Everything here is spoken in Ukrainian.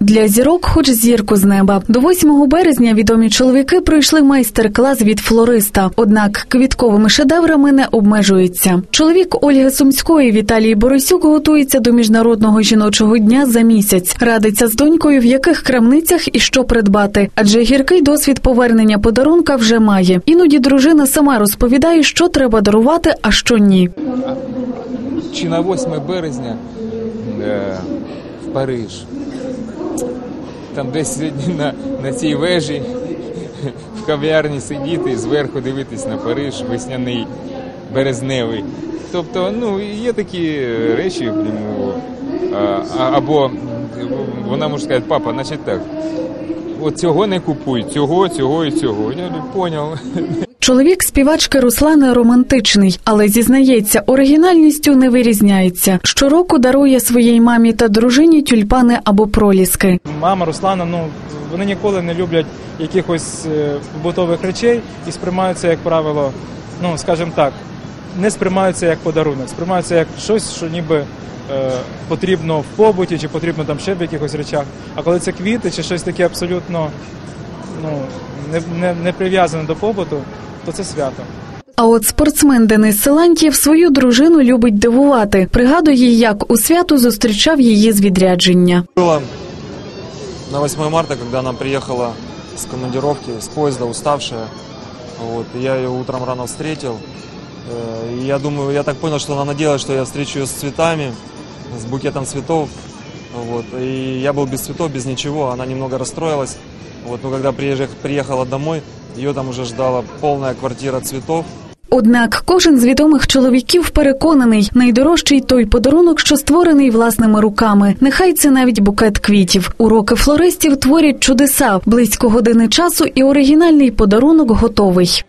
Для зірок, хоч зірку з неба. До 8 березня відомі чоловіки пройшли майстер-клас від флориста. Однак квітковими шедеврами не обмежується. Чоловік Ольги Сумської Віталій Борисюк готується до міжнародного жіночого дня за місяць. Радиться з донькою, в яких крамницях і що придбати. Адже гіркий досвід повернення подарунка вже має. Іноді дружина сама розповідає, що треба дарувати, а що ні. чи на 8 березня в Париж. Там десь сьогодні на, на цій вежі в кав'ярні сидіти і зверху дивитись на Париж весняний березневий. Тобто, ну, є такі речі, або вона може сказати, папа, значить так, от цього не купуй, цього, цього і цього. Я говорю, поняв. Чоловік співачки Руслани романтичний, але зізнається, оригінальністю не вирізняється. Щороку дарує своїй мамі та дружині тюльпани або проліски. Мама Руслана, ну вони ніколи не люблять якихось е, побутових речей і сприймаються, як правило, ну скажімо так, не сприймаються як подарунок, сприймаються як щось, що ніби е, потрібно в побуті, чи потрібно там ще в якихось речах. А коли це квіти чи щось таке абсолютно ну, не, не, не прив'язане до побуту, то це свято. А от спортсмен Денис Силантьєв свою дружину любить дивувати. Пригадує, як у свято зустрічав її з відрядження. Было на 8 марта, когда она приехала с командировки, с поезда, уставшая. Вот, и я ее утром рано встретил. Э, И я думаю, я так понял, что она надеялась, что я встречу ее с цветами, с букетом цветов. Вот, и я был без цветов, без ничего. Она немного расстроилась. Вот, но когда приезжа- приехала домой, ее там уже ждала полная квартира цветов. Однак кожен з відомих чоловіків переконаний, найдорожчий той подарунок, що створений власними руками. Нехай це навіть букет квітів. Уроки флористів творять чудеса. Близько години часу і оригінальний подарунок готовий.